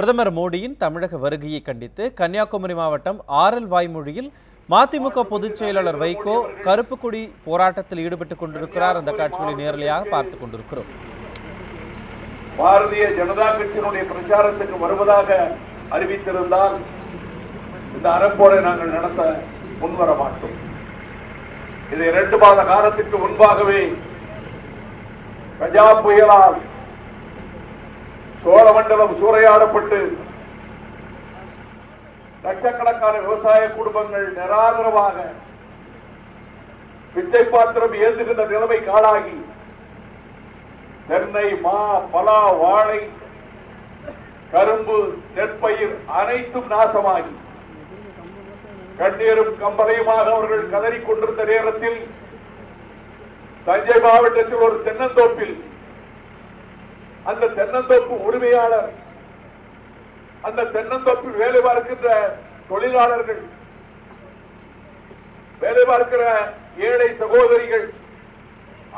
பிரதமர் மோடியின் தமிழக வருகையை கண்டித்து கன்னியாகுமரி மாவட்டம் ஆரல் வாய்மொழியில் மதிமுக பொதுச் செயலாளர் வைகோ கருப்பு கொடி போராட்டத்தில் ஈடுபட்டுக் கொண்டிருக்கிறார். அந்த காட்சிகளை நேரலையாக பார்த்துக் கொண்டிருக்கிறோம். பாரதிய ஜனதா கட்சியினுடைய பிரச்சாரத்துக்கு வருவதாக அறிவித்திருந்தால் இந்த அறப்போரை நாங்கள் நடத்த முன்வர மாட்டோம். இது இரண்டு மாத காலத்திற்கு முன்பாகவே கஜா புயலால் சோழமண்டலம் சூறையாடப்பட்டு லட்சக்கணக்கான விவசாய குடும்பங்கள் நிராதரவாக பிச்சை பாத்திரம் ஏந்துகின்ற நிலைமை காலாகி தென்னை மா பலா வாழை கரும்பு நெற்பயிர் அனைத்தும் நாசமாகி. கண்ணீரும் கம்பளையுமாக அவர்கள் கதறிக் கொண்டிருந்த நேரத்தில் தஞ்சை மாவட்டத்தில் ஒரு தென்னந்தோப்பில் அந்த தென்னந்தோப்பு உரிமையாளர் அந்த தென்னந்தோப்பு வேலை பார்க்கின்ற தொழிலாளர்கள் வேலை பார்க்கிற ஏழை சகோதரிகள்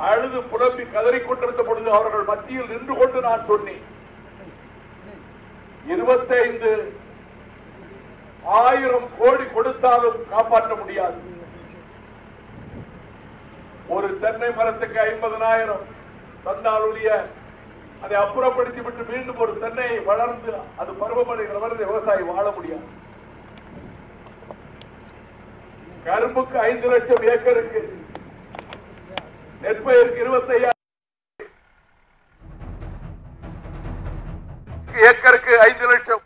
அழுது புலம்பி கதறிக் கொண்டிருந்த பொழுது அவர்கள் மத்தியில் நின்று கொண்டு நான் சொன்னேன் இருபத்தைந்து ஆயிரம் கோடி கொடுத்தாலும் காப்பாற்ற முடியாது. ஒரு தென்னை மரத்துக்கு ஐம்பதனாயிரம் தந்தாலுடைய அதை அப்புறப்படுத்தி விட்டு மீண்டும் ஒரு தென்னையை வளர்ந்து அது பருவமழை வளர்ந்து விவசாயி வாழ முடியாது. கரும்புக்கு ஐந்து லட்சம் ஏக்கருக்கு நெற்பயிருக்கு இருபத்தி ஐயாயிரம் ஏக்கருக்கு ஐந்து லட்சம்.